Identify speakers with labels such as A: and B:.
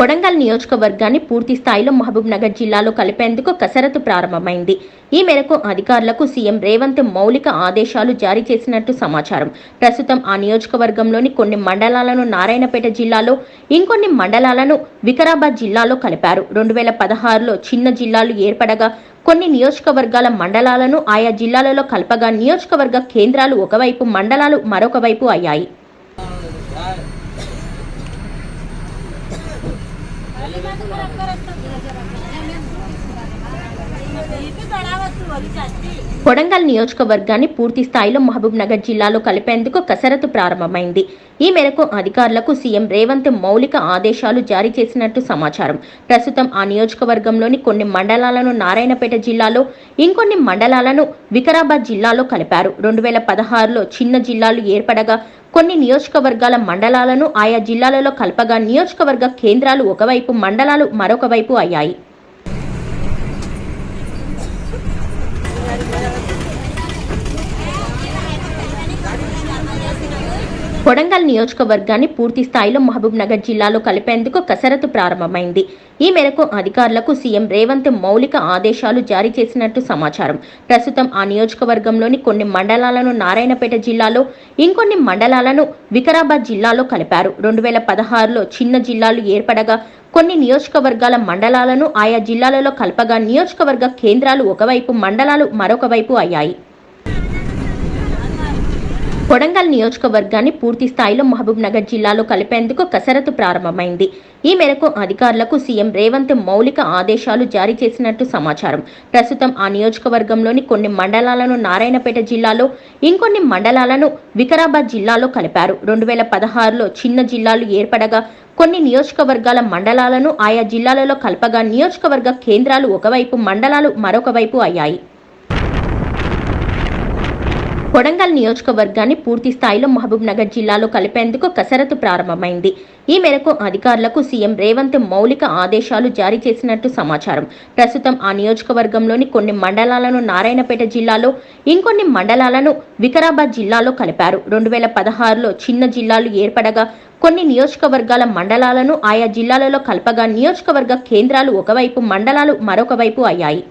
A: కొడంగల్ నియోజకవర్గాన్ని పూర్తి స్థాయిలో మహబూబ్ నగర్ జిల్లాలో కలిపేందుకు కసరత్తు ప్రారంభమైంది. ఈ మేరకు అధికారులకు సీఎం రేవంత్ మౌలిక ఆదేశాలు జారీ చేసినట్టు సమాచారం. ప్రస్తుతం ఆ నియోజకవర్గంలోని కొన్ని మండలాలను నారాయణపేట జిల్లాలో ఇంకొన్ని మండలాలను వికారాబాద్ జిల్లాలో కలిపారు. రెండు వేల పదహారులో చిన్న జిల్లాలు ఏర్పడగా కొన్ని నియోజకవర్గాల మండలాలను ఆయా జిల్లాలలో కలపగా నియోజకవర్గ కేంద్రాలు ఒకవైపు మండలాలు మరొక వైపు అయ్యాయి. એમાં તો ખરાબ કરે જ નથી. కొడంగల్ నియోజకవర్గాన్ని పూర్తి స్థాయిలో మహబూబ్ నగర్ జిల్లాలో కలిపేందుకు కసరత్తు ప్రారంభమైంది. ఈ మేరకు అధికారులకు సీఎం రేవంత్ మౌలిక ఆదేశాలు జారీ చేసినట్టు సమాచారం. ప్రస్తుతం ఆ నియోజకవర్గంలోని కొన్ని మండలాలను నారాయణపేట జిల్లాలో ఇంకొన్ని మండలాలను వికారాబాద్ జిల్లాలో కలిపారు. రెండు వేల పదహారులో చిన్న జిల్లాలు ఏర్పడగా కొన్ని నియోజకవర్గాల మండలాలను ఆయా జిల్లాలలో కలపగా నియోజకవర్గ కేంద్రాలు ఒకవైపు మండలాలు మరొక వైపు అయ్యాయి. కొడంగల్ నియోజకవర్గాన్ని పూర్తి స్థాయిలో మహబూబ్ నగర్ జిల్లాలో కలిపేందుకు కసరత్తు ప్రారంభమైంది. ఈ మేరకు అధికారులకు సీఎం రేవంత్ మౌలిక ఆదేశాలు జారీ చేసినట్టు సమాచారం. ప్రస్తుతం ఆ నియోజకవర్గంలోని కొన్ని మండలాలను నారాయణపేట జిల్లాలో ఇంకొన్ని మండలాలను వికారాబాద్ జిల్లాలో కలిపారు. రెండు వేల పదహారులో చిన్న జిల్లాలు ఏర్పడగా కొన్ని నియోజకవర్గాల మండలాలను ఆయా జిల్లాలలో కలపగా నియోజకవర్గ కేంద్రాలు ఒకవైపు మండలాలు మరొక వైపు అయ్యాయి. కొడంగల్ నియోజకవర్గాన్ని పూర్తి స్థాయిలో మహబూబ్ నగర్ జిల్లాలో కలిపేందుకు కసరత్తు ప్రారంభమైంది. ఈ మేరకు అధికారులకు సీఎం రేవంత్ మౌలిక ఆదేశాలు జారీ చేసినట్టు సమాచారం. ప్రస్తుతం ఆ నియోజకవర్గంలోని కొన్ని మండలాలను నారాయణపేట జిల్లాలో ఇంకొన్ని మండలాలను వికారాబాద్ జిల్లాలో కలిపారు. రెండు వేల పదహారులో చిన్న జిల్లాలు ఏర్పడగా కొన్ని నియోజకవర్గాల మండలాలను ఆయా జిల్లాలలో కలపగా నియోజకవర్గ కేంద్రాలు ఒకవైపు మండలాలు మరొక వైపు అయ్యాయి. కొడంగల్ నియోజకవర్గాన్ని పూర్తి స్థాయిలో మహబూబ్ నగర్ జిల్లాలో కలిపేందుకు కసరత్తు ప్రారంభమైంది. ఈ మేరకు అధికారులకు సీఎం రేవంత్ మౌలిక ఆదేశాలు జారీ చేసినట్టు సమాచారం. ప్రస్తుతం ఆ నియోజకవర్గంలోని కొన్ని మండలాలను నారాయణపేట జిల్లాలో ఇంకొన్ని మండలాలను వికారాబాద్ జిల్లాలో కలిపారు. రెండు వేల పదహారులో చిన్న జిల్లాలు ఏర్పడగా కొన్ని నియోజకవర్గాల మండలాలను ఆయా జిల్లాలలో కలపగా నియోజకవర్గ కేంద్రాలు ఒకవైపు మండలాలు మరొక వైపు అయ్యాయి.